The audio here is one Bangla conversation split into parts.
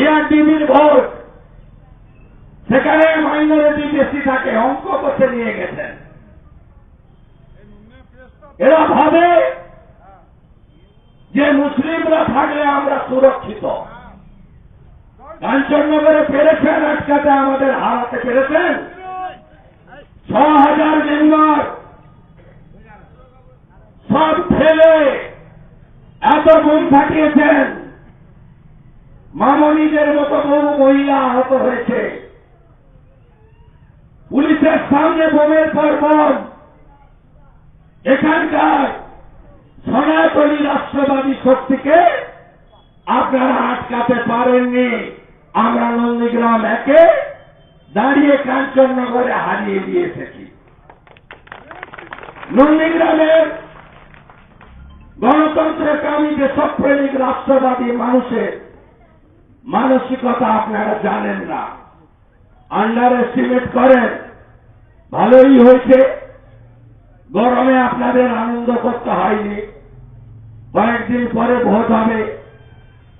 এআরডিবির ভোট সেখানে মাইনরিটি বেশি থাকে, অঙ্ক করতে নিয়ে গেছেন। এরা ভাবে যে মুসলিমরা থাকলে আমরা সুরক্ষিত। কাঞ্চননগরে পেরেছেন আটকাতে আমাদের হারাতে পেরেছেন। ছ হাজার মেম্বার। সব ফেলে এত বোম ফাটিয়েছেন মামনিদের মতো বহু মহিলা আহত হয়েছে। পুলিশের সামনে বোমের পর বোম এখানকার সনাতনী রাষ্ট্রবাদী শক্তিকে আপনারা আটকাতে পারেননি। আমরা নন্দীগ্রাম একে দাঁড়িয়ে কাঞ্চননগরে হারিয়ে দিয়ে এসেছি। নন্দীগ্রামের গণতন্ত্রকামী দেশপ্রেমিক রাষ্ট্রবাদী মানুষের মানসিকতা আপনারা জানেন না। আন্ডার এস্টিমেট করেন। ভালোই হয়েছে। গরমে আপনাদের আনন্দ করতে হয়নি। কয়েকদিন পরে ভোট হবে।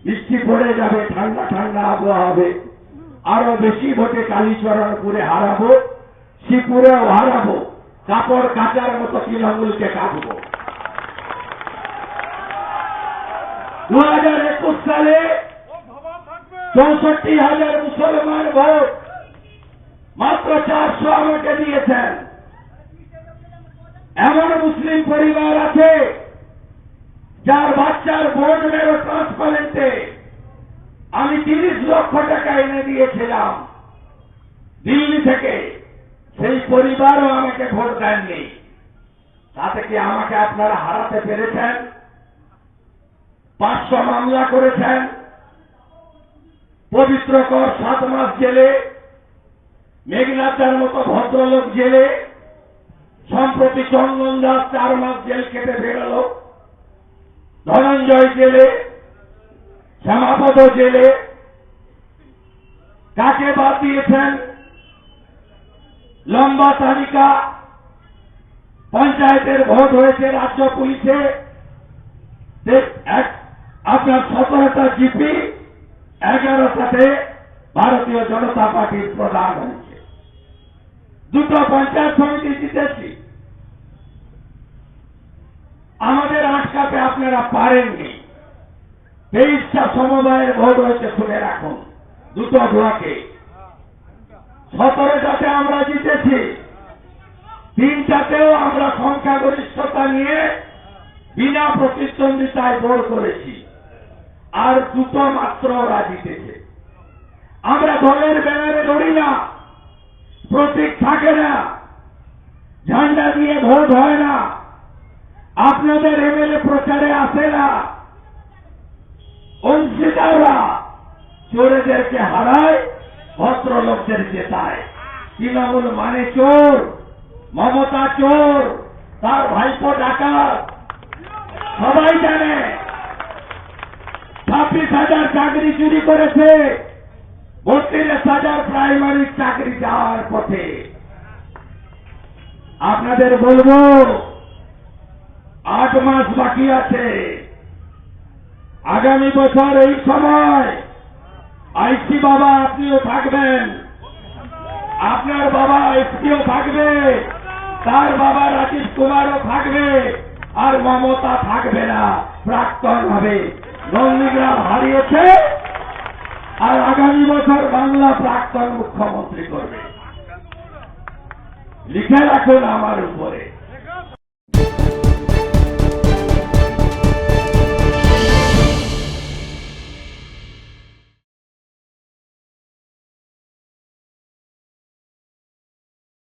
বৃষ্টি পড়ে যাবে, ঠান্ডা ঠান্ডা আবহাওয়া হবে। আরও বেশি ভোটে কালীচরণপুরে হারাবো শ্রীপুরেও হারাবো, কাপড় কাচার মতো তৃণমূলকে কাটবো দু হাজার একুশ সালে চৌষট্টি হাজার মুসলমান ভোট মাত্র চারশো আমাকে দিয়েছেন। এমন মুসলিম পরিবার আছে যার বাচ্চার বোর্ড মেরো ট্রান্সপারেন্টে আমি তিরিশ লক্ষ টাকা এনে দিয়েছিলাম। দিল্লি থেকে সেই পরিবারও আমাকে ভোট দেননি। তাতে কি আমাকে আপনারা হারাতে পেরেছেন? পাঁচশো মামলা করেছেন? পবিত্র কর সাত মাস জেলে, মেঘনাথের মতো ভদ্রলোক জেলে, সম্প্রতি চন্দন দাস চার মাস জেল কেটে বেরোল ধনঞ্জয় জেলে, শ্যামাপদ জেলে, কাকে বাদ দিয়েছেন? লম্বা তালিকা, পঞ্চায়েতের ভোট হয়েছে রাজ্য পুলিশে। আপনার সতেরোটা জিপি এগারোটাতে ভারতীয় জনতা পার্টির প্রধান হয়েছে। দুটো পঞ্চায়েত সমিতি জিতেছি। আমাদের আটকাতে আপনারা পারেননি। তেইশটা সমবায়ের ভোট হয়েছে শুনে রাখুন, দুটো ব্লকে। সতেরোটাতে আমরা জিতেছি। তিনটাতেও আমরা সংখ্যাগরিষ্ঠতা নিয়ে বিনা প্রতিদ্বন্দ্বিতায় ভোট করেছি। আর দুটো মাত্র ওরা জিতেছে। আমরা দলের ব্যানারে লড়ি না, প্রতীক থাকে না, ঝান্ডা দিয়ে ভোট হয় না, আপনাদের এমএলএ প্রচারে আসে না। অংশীদাররা চোরেদেরকে হারায়, ভদ্রলোকদের জেতায়। তৃণমূল মানে চোর, মমতা চোর, তার ভাইপো ডাকাত। সবাই জানে ছাব্বিশ হাজার চাকরি চুরি করেছে। বত্রিশ হাজার প্রাইমারি চাকরি যাওয়ার পথে। আপনাদের বলব, আট মাস বাকি আছে। আগামী বছর এই সময় আইসি বাবা আপনিও থাকবেন। আপনার বাবা এসপিও থাকবে, তার বাবা রাজীব কুমারও থাকবে। আর মমতা থাকবে না, প্রাক্তন হবে। নন্দীগ্রাম হারিয়েছে, আর আগামী বছর বাংলা প্রাক্তন মুখ্যমন্ত্রী করবে। লিখে রাখুন আমার উপরে।